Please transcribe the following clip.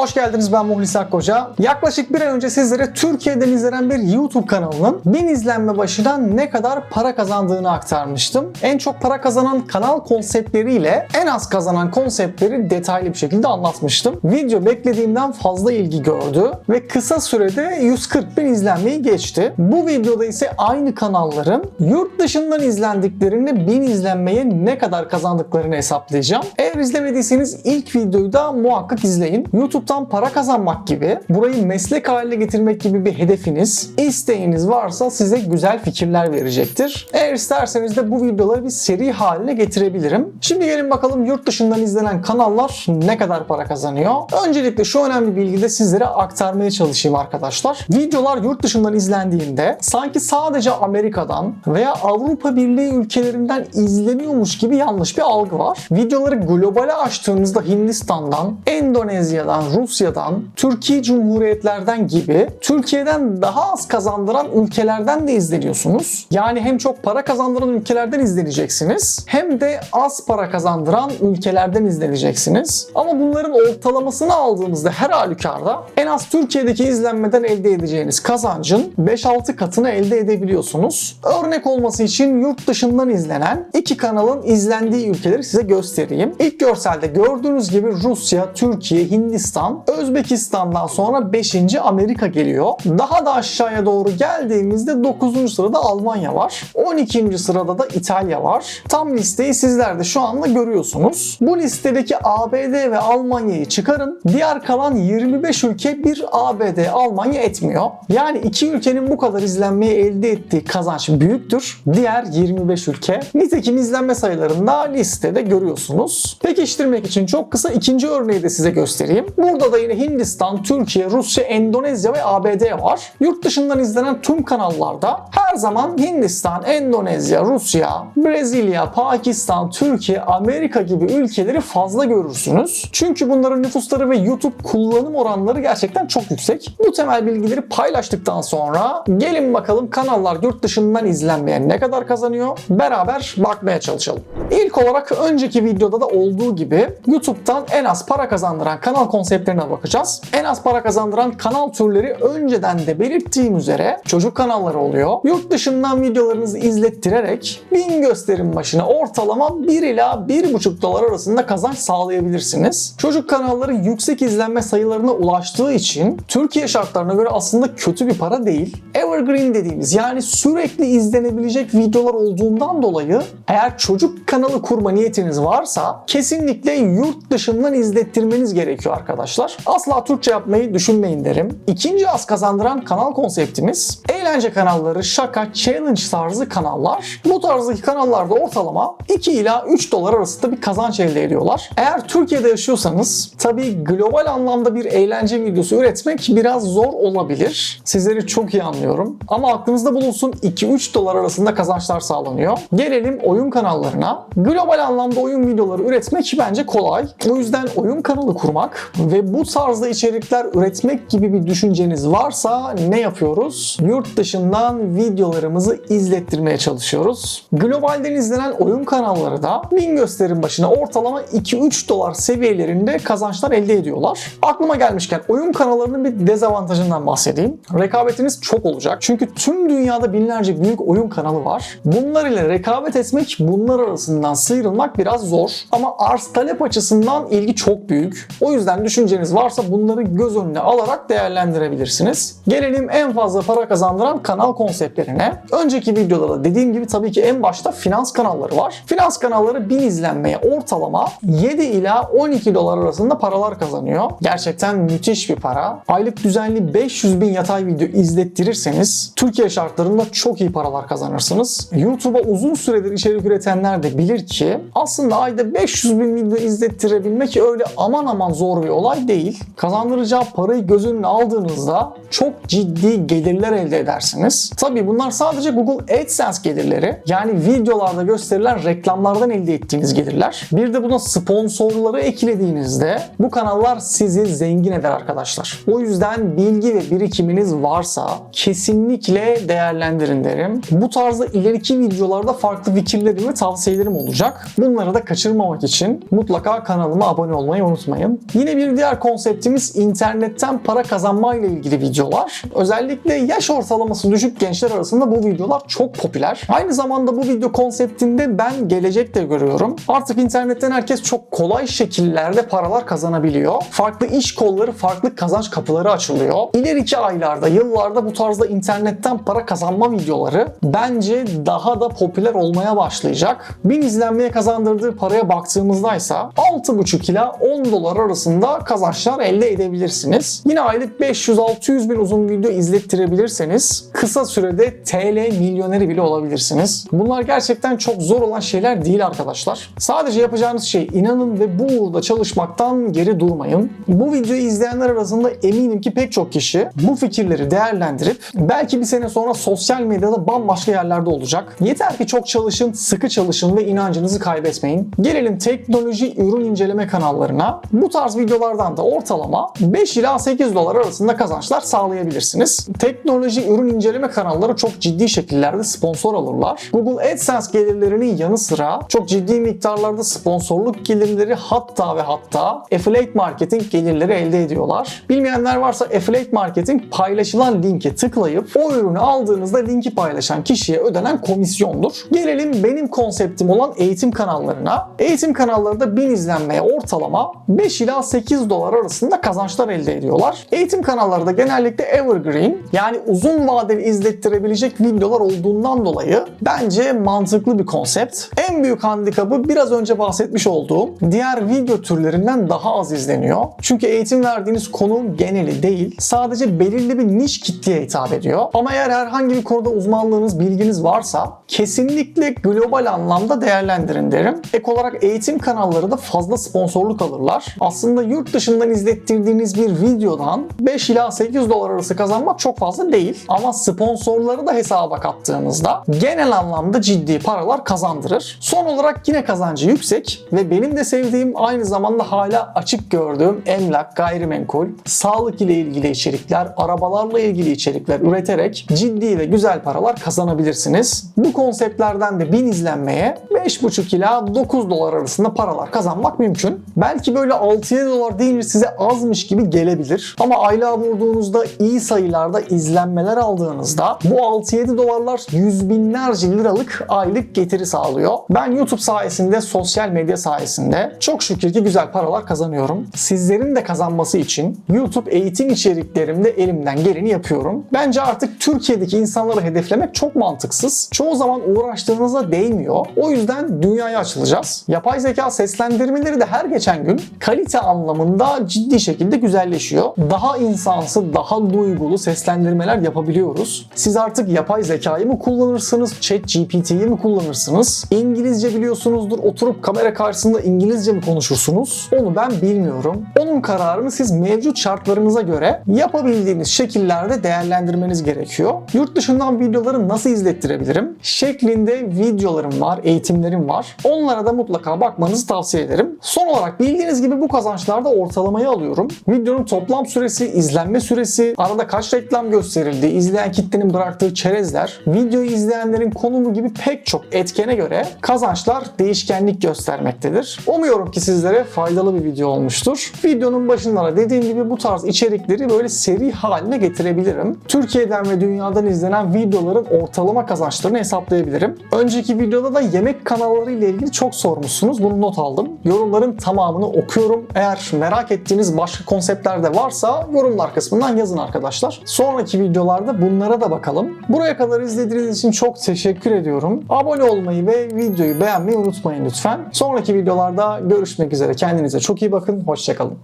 Hoş geldiniz ben Muhlis Akkoca. Yaklaşık bir ay önce sizlere Türkiye'den izlenen bir YouTube kanalının 1000 izlenme başına ne kadar para kazandığını aktarmıştım. En çok para kazanan kanal konseptleriyle en az kazanan konseptleri detaylı bir şekilde anlatmıştım. Video beklediğimden fazla ilgi gördü ve kısa sürede 140 bin izlenmeyi geçti. Bu videoda ise aynı kanalların yurt dışından izlendiklerini 1000 izlenmeye ne kadar kazandıklarını hesaplayacağım. Eğer izlemediyseniz ilk videoyu da muhakkak izleyin. YouTube'dan para kazanmak gibi, burayı meslek haline getirmek gibi bir hedefiniz, isteğiniz varsa size güzel fikirler verecektir. Eğer isterseniz de bu videoları bir seri haline getirebilirim. Şimdi gelin bakalım yurt dışından izlenen kanallar ne kadar para kazanıyor? Öncelikle şu önemli bilgiyi de sizlere aktarmaya çalışayım arkadaşlar. Videolar yurt dışından izlendiğinde sanki sadece Amerika'dan veya Avrupa Birliği ülkelerinden izleniyormuş gibi yanlış bir algı var. Videoları globale açtığınızda Hindistan'dan, Endonezya'dan, Rusya'dan, Türkiye Cumhuriyetlerden gibi Türkiye'den daha az kazandıran ülkelerden de izleniyorsunuz. Yani hem çok para kazandıran ülkelerden izleneceksiniz hem de az para kazandıran ülkelerden izleneceksiniz. Ama bunların ortalamasını aldığımızda her halükarda en az Türkiye'deki izlenmeden elde edeceğiniz kazancın 5-6 katını elde edebiliyorsunuz. Örnek olması için yurt dışından izlenen iki kanalın izlendiği ülkeleri size göstereyim. İlk görselde gördüğünüz gibi Rusya, Türkiye, Hindistan, Özbekistan'dan sonra 5. Amerika geliyor. Daha da aşağıya doğru geldiğimizde 9. sırada Almanya var. 12. sırada da İtalya var. Tam listeyi sizler de şu anda görüyorsunuz. Bu listedeki ABD ve Almanya'yı çıkarın. Diğer kalan 25 ülke bir ABD, Almanya etmiyor. Yani iki ülkenin bu kadar izlenmeyi elde ettiği kazanç büyüktür. Diğer 25 ülke. Nitekim izlenme sayılarını da listede görüyorsunuz. Pekiştirmek için çok kısa ikinci örneği de size göstereyim. Burada da yine Hindistan, Türkiye, Rusya, Endonezya ve ABD var. Yurt dışından izlenen tüm kanallarda her zaman Hindistan, Endonezya, Rusya, Brezilya, Pakistan, Türkiye, Amerika gibi ülkeleri fazla görürsünüz. Çünkü bunların nüfusları ve YouTube kullanım oranları gerçekten çok yüksek. Bu temel bilgileri paylaştıktan sonra gelin bakalım kanallar yurt dışından izlenmeye ne kadar kazanıyor beraber bakmaya çalışalım. İlk olarak önceki videoda da olduğu gibi YouTube'dan en az para kazandıran kanal konseptlerine bakacağız. En az para kazandıran kanal türleri önceden de belirttiğim üzere çocuk kanalları oluyor. Yurt dışından videolarınızı izlettirerek 1000 gösterim başına ortalama 1 ila 1,5 dolar arasında kazanç sağlayabilirsiniz. Çocuk kanalları yüksek izlenme sayılarına ulaştığı için Türkiye şartlarına göre aslında kötü bir para değil. Evergreen dediğimiz yani sürekli izlenebilecek videolar olduğundan dolayı eğer çocuk kanalı kurma niyetiniz varsa kesinlikle yurt dışından izlettirmeniz gerekiyor arkadaşlar. Asla Türkçe yapmayı düşünmeyin derim. İkinci az kazandıran kanal konseptimiz eğlence kanalları, şaka, challenge tarzı kanallar. Bu tarzdaki kanallarda ortalama 2 ila 3 dolar arasında bir kazanç elde ediyorlar. Eğer Türkiye'de yaşıyorsanız tabii global anlamda bir eğlence videosu üretmek biraz zor olabilir. Sizleri çok iyi anlıyorum. Ama aklınızda bulunsun 2-3 dolar arasında kazançlar sağlanıyor. Gelelim oyun kanallarına. Global anlamda oyun videoları üretmek bence kolay. O yüzden oyun kanalı kurmak ve bu tarzda içerikler üretmek gibi bir düşünceniz varsa ne yapıyoruz? Yurt dışından videolarımızı izlettirmeye çalışıyoruz. Globalden izlenen oyun kanalları da 1000 gösterim başına ortalama 2-3 dolar seviyelerinde kazançlar elde ediyorlar. Aklıma gelmişken oyun kanallarının bir dezavantajından bahsedeyim. Rekabetiniz çok olacak. Çünkü tüm dünyada binlerce büyük oyun kanalı var. Bunlar ile rekabet etmek, bunlar arasından sıyrılmak biraz zor. Ama arz talep açısından ilgi çok büyük. O yüzden düşünceniz varsa bunları göz önüne alarak değerlendirebilirsiniz. Gelelim en fazla para kazandıran kanal konseptlerine. Önceki videolarda dediğim gibi tabii ki en başta finans kanalları var. Finans kanalları 1000 izlenmeye ortalama 7 ila 12 dolar arasında paralar kazanıyor. Gerçekten müthiş bir para. Aylık düzenli 500 bin yatay video izlettirirseniz Türkiye şartlarında çok iyi paralar kazanırsınız. YouTube'a uzun süredir içerik üretenler de bilir ki aslında ayda 500 bin video izlettirebilmek öyle aman aman zor bir olay değil. Kazandıracağı parayı göz önüne aldığınızda çok ciddi gelirler elde edersiniz. Tabii bunlar sadece Google AdSense gelirleri. Yani videolarda gösterilen reklamlardan elde ettiğiniz gelirler. Bir de buna sponsorları eklediğinizde bu kanallar sizi zengin eder arkadaşlar. O yüzden bilgi ve birikiminiz varsa kesinlikle değerlendirin derim. Bu tarzda ileriki videolarda farklı fikirlerim ve tavsiyelerim olacak. Bunları da kaçırmamak için mutlaka kanalıma abone olmayı unutmayın. Yine bir diğer Diğer konseptimiz internetten para kazanmayla ilgili videolar. Özellikle yaş ortalaması düşük gençler arasında bu videolar çok popüler. Aynı zamanda bu video konseptinde ben gelecek de görüyorum. Artık internetten herkes çok kolay şekillerde paralar kazanabiliyor. Farklı iş kolları, farklı kazanç kapıları açılıyor. İleriki aylarda, yıllarda bu tarzda internetten para kazanma videoları bence daha da popüler olmaya başlayacak. 1000 izlenmeye kazandırdığı paraya baktığımızda ise 6,5 ila 10 dolar arasında kazançlar elde edebilirsiniz. Yine aylık 500-600 bin uzun video izlettirebilirseniz kısa sürede TL milyoneri bile olabilirsiniz. Bunlar gerçekten çok zor olan şeyler değil arkadaşlar. Sadece yapacağınız şey inanın ve bu uğurda çalışmaktan geri durmayın. Bu videoyu izleyenler arasında eminim ki pek çok kişi bu fikirleri değerlendirip belki bir sene sonra sosyal medyada bambaşka yerlerde olacak. Yeter ki çok çalışın, sıkı çalışın ve inancınızı kaybetmeyin. Gelelim teknoloji ürün inceleme kanallarına. Bu tarz videolardan da ortalama 5 ila 8 dolar arasında kazançlar sağlayabilirsiniz. Teknoloji ürün inceleme kanalları çok ciddi şekillerde sponsor alırlar. Google AdSense gelirlerinin yanı sıra çok ciddi miktarlarda sponsorluk gelirleri hatta ve hatta affiliate marketing gelirleri elde ediyorlar. Bilmeyenler varsa affiliate marketing paylaşılan linke tıklayıp o ürünü aldığınızda linki paylaşan kişiye ödenen komisyondur. Gelelim benim konseptim olan eğitim kanallarına. Eğitim kanalları da 1000 izlenmeye ortalama 5 ila 8 dolar arasında kazançlar elde ediyorlar. Eğitim kanalları da genellikle evergreen yani uzun vadeli izlettirebilecek videolar olduğundan dolayı bence mantıklı bir konsept. En büyük handikapı biraz önce bahsetmiş olduğum diğer video türlerinden daha az izleniyor. Çünkü eğitim verdiğiniz konu geneli değil. Sadece belirli bir niş kitleye hitap ediyor. Ama eğer herhangi bir konuda uzmanlığınız, bilginiz varsa kesinlikle global anlamda değerlendirin derim. Ek olarak eğitim kanalları da fazla sponsorluk alırlar. Aslında yurt dışından izlettirdiğiniz bir videodan 5 ila 8 dolar arası kazanmak çok fazla değil. Ama sponsorları da hesaba kattığımızda genel anlamda ciddi paralar kazandırır. Son olarak yine kazancı yüksek ve benim de sevdiğim aynı zamanda hala açık gördüğüm emlak, gayrimenkul, sağlık ile ilgili içerikler, arabalarla ilgili içerikler üreterek ciddi ve güzel paralar kazanabilirsiniz. Bu konseptlerden de 1000 izlenmeye 5,5 ila 9 dolar arasında paralar kazanmak mümkün. Belki böyle 6-7 dolar deyince size azmış gibi gelebilir. Ama aylığa vurduğunuzda iyi sayılarda izlenmeler aldığınızda bu 6-7 dolarlar yüz binlerce liralık aylık getiri sağlıyor. Ben YouTube sayesinde, sosyal medya sayesinde çok şükür ki güzel paralar kazanıyorum. Sizlerin de kazanması için YouTube eğitim içeriklerimde elimden geleni yapıyorum. Bence artık Türkiye'deki insanları hedeflemek çok mantıksız. Çoğu zaman uğraştığınıza değmiyor. O yüzden dünyaya açılacağız. Yapay zeka seslendirmeleri de her geçen gün kalite anlamında ciddi şekilde güzelleşiyor. Daha insansı, daha duygulu seslendirmeler yapabiliyoruz. Siz artık yapay zekayı mı kullanırsınız, chat GPT'yi mi kullanırsınız? İngilizce biliyorsunuzdur, oturup kamera karşısında İngilizce mi konuşursunuz? Onu ben bilmiyorum. Onun kararını siz mevcut şartlarınıza göre yapabildiğiniz şekillerde değerlendirmeniz gerekiyor. Yurt dışından videoları nasıl izlettirebilirim? Şeklinde videolarım var, eğitimlerim var. Onlara da mutlaka bakmanızı tavsiye ederim. Son olarak bildiğiniz gibi bu kazançlarda ortalamayı alıyorum. Videonun toplam süresi, izlenme süresi, arada kaç reklam gösterildi, izleyen kitlenin bıraktığı çerezler, videoyu izleyenlerin konumu gibi pek çok etkene göre kazançlar değişkenlik göstermektedir. Umuyorum ki sizlere faydalı bir video olmuştur. Videonun başında da dediğim gibi bu tarz içerikleri böyle seri haline getirebilirim. Türkiye'den ve dünyadan izlenen videoların ortalama kazançlarını hesaplayabilirim. Önceki videoda da yemek kanalları ile ilgili çok sormuşsunuz. Bunu not aldım. Yorumların tamamını okuyorum. Eğer merak ettiğiniz başka konseptler de varsa yorumlar kısmından yazın arkadaşlar. Sonraki videolarda bunlara da bakalım. Buraya kadar izlediğiniz için çok teşekkür ediyorum. Abone olmayı ve videoyu beğenmeyi unutmayın lütfen. Sonraki videolarda görüşmek üzere. Kendinize çok iyi bakın. Hoşçakalın.